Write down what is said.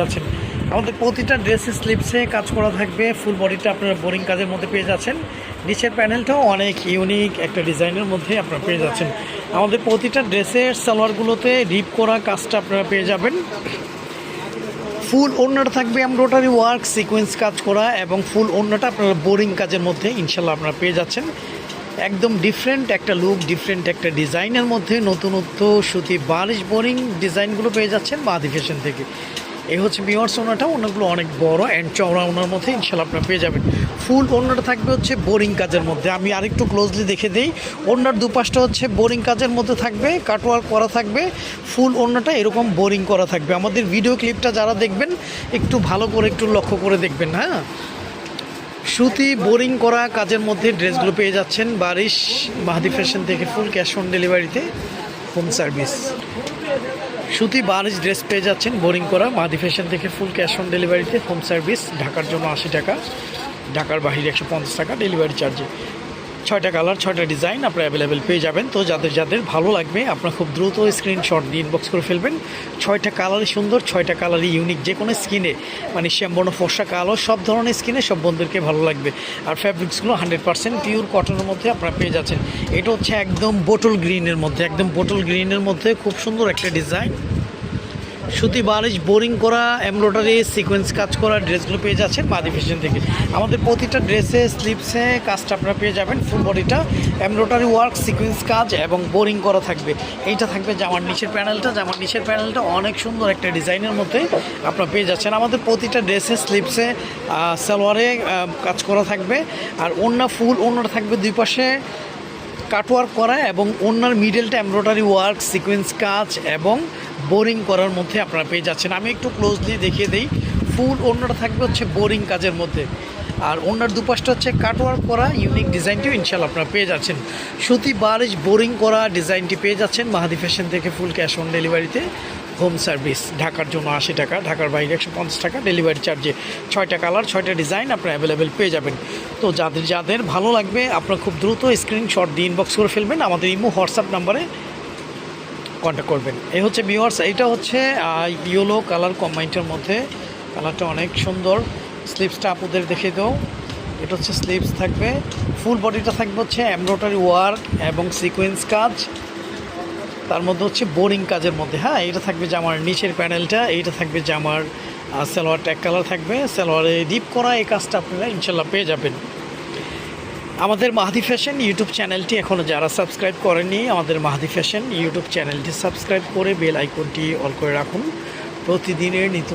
যাচ্ছেন। আমাদের প্রতিটা ড্রেস স্লিপসে কাজ করা থাকবে ফুল বডিটা আপনারা বোরিং কাজের মধ্যে পেয়ে যাচ্ছেন। নিচের প্যানেলটাও অনেক ইউনিক একটা ডিজাইনের মধ্যে আপনারা পেয়ে যাচ্ছেন। আমাদের প্রতিটা ড্রেসের সালোয়ারগুলোতে রিপ করা কাজটা আপনারা পেয়ে যাবেন। ফুল ওড়নাটা থাকবে এমব্রয়ডারি ওয়ার্ক সিকোয়েন্স কাজ করা এবং ফুল ওড়নাটা আপনারা বোরিং কাজের মধ্যে ইনশাল্লাহ আপনারা পেয়ে যাচ্ছেন। একদম ডিফারেন্ট একটা লুক ডিফারেন্ট একটা ডিজাইনের মধ্যে নতুনত্ব, সুতি, বালিশ বোরিং ডিজাইনগুলো পেয়ে যাচ্ছেন বাদি ফ্যাশন থেকে। এই হচ্ছে বিয়ার্স ওনাটা ওনাগুলো অনেক বড় অ্যান্ড চওড়া ওনার মধ্যে ইনশাল্লাহ আপনারা পেয়ে যাবেন। ফুল ওনাটা থাকবে হচ্ছে বোরিং কাজের মধ্যে। আমি আরেকটু ক্লোজলি দেখে দিই। ওনার দুপাশটা হচ্ছে বোরিং কাজের মধ্যে থাকবে কাটওয়ার্ক করা থাকবে ফুল ওনাটা এরকম বোরিং করা থাকবে। আমাদের ভিডিও ক্লিপটা যারা দেখবেন, একটু ভালো করে একটু লক্ষ্য করে দেখবেন হ্যাঁ? সুতি বোরিং করা কাজের মধ্যে ড্রেসগুলো পেয়ে যাচ্ছেন বারিশ, মাহাদি ফ্যাশন থেকে ফুল ক্যাশ অন ডেলিভারিতে হোম সার্ভিস সুতি বারিশ ড্রেস পেয়ে যাচ্ছেন বোরিং করা। মাদি ফ্যাশন থেকে ফুল ক্যাশ অন ডেলিভারিতে হোম সার্ভিস, ঢাকার জন্য আশি টাকা, ঢাকার বাহিরে একশো পঞ্চাশ টাকা ডেলিভারি চার্জে। ছয়টা কালার, ছয়টা ডিজাইন আপনারা অ্যাভেলেবেল পেয়ে যাবেন। তো যাদের যাদের ভালো লাগবে, আপনারা খুব দ্রুত স্ক্রিনশট দিয়ে ইনবক্স করে ফেলবেন। ছয়টা কালারই সুন্দর, ছয়টা কালারই ইউনিক যে কোনো স্কিনে মানে শ্যামবর্ণ, ফর্সা, কালো, সব ধরনের স্কিনে সব বন্ধুদেরকে ভালো লাগবে। আর ফ্যাব্রিক্সগুলো হান্ড্রেড পার্সেন্ট পিওর কটনের মধ্যে আপনারা পেয়ে যাচ্ছেন। এটা হচ্ছে একদম বোটল গ্রিনের মধ্যে, একদম বোটল গ্রিনের মধ্যে খুব সুন্দর একটা ডিজাইন সুতি বারিশ বোরিং করা, এমব্রয়ডারি, সিকোয়েন্স কাজ করা ড্রেসগুলো পেয়ে যাচ্ছেন মাদি ফ্যাশন থেকে। আমাদের প্রতিটা ড্রেসে, স্লিপসে কাজটা আপনারা পেয়ে যাবেন ফুল বডিটা এমব্রয়ডারি ওয়ার্ক সিকোয়েন্স কাজ এবং বোরিং করা থাকবে। এইটা থাকবে জামার নিচের প্যানেলটা। জামার নিচের প্যানেলটা অনেক সুন্দর একটা ডিজাইনের মধ্যে আপনারা পেয়ে যাচ্ছেন। আমাদের প্রতিটা ড্রেসে, স্লিপসে সালোয়ারে কাজ করা থাকবে। আর অন্য ফুল অন্যটা থাকবে দুই পাশে কাটওয়ার্ক করা এবং অন্যার মিডলটা এমব্রয়ডারি ওয়ার্ক সিকোয়েন্স কাজ এবং বোরিং করার মধ্যে আপনারা পেয়ে যাচ্ছেন। আমি একটু ক্লোজলি দেখিয়ে দিই। ফুল অন্যটা থাকবে হচ্ছে বোরিং কাজের মধ্যে। আর ওনার দুপাশটা হচ্ছে কাটওয়ার্ক করা ইউনিক ডিজাইনটিও ইনশাল্লাহ আপনারা পেয়ে যাচ্ছেন। সুতি বারিশ বোরিং করা ডিজাইনটি পেয়ে যাচ্ছেন মাহাদি ফ্যাশন থেকে ফুল ক্যাশ অন ডেলিভারিতে হোম সার্ভিস ঢাকার জন্য আশি টাকা, ঢাকার বাইরে একশো পঞ্চাশ টাকা ডেলিভারি চার্জে ছয়টা কালার ছয়টা ডিজাইন আপনারা অ্যাভেলেবেল পেয়ে যাবেন। তো যাদের যাদের ভালো লাগবে, আপনারা খুব দ্রুত স্ক্রিনশট দিয়ে ইনবক্স করে ফেলবেন। আমাদের ইমো হোয়াটসঅ্যাপ নাম্বারে কন্ট্যাক্ট করবেন। এই হচ্ছে বিওয়ার্স এইটা হচ্ছে ইয়েলো কালার কম্বাইনটার মধ্যে। কালারটা অনেক সুন্দর। স্লিপসটা আপুদের দেখে দেও। এটা হচ্ছে স্লিপস থাকবে। ফুল বডিটা থাকবে হচ্ছে এমব্রয়ডারি ওয়ার্ক এবং সিকোয়েন্স কাজ। তার মধ্যে হচ্ছে বোরিং কাজের মধ্যে। হ্যাঁ এটা থাকবে জামার নিচের প্যানেলটা এইটা থাকবে জামার সালোয়ার ট্যাগ কালার থাকবে। সালোয়ারে ডিপ করা এই কাজটা আপনারা ইনশাল্লাহ পেয়ে যাবেন। আমাদের মাহাদি ফ্যাশন ইউটিউব চ্যানেলটি এখনও যারা সাবস্ক্রাইব করেনি আমাদের মাহাদি ফ্যাশন ইউটিউব চ্যানেলটি সাবস্ক্রাইব করে বেল আইকনটি অল করে রাখুন। প্রতিদিনের নিত্য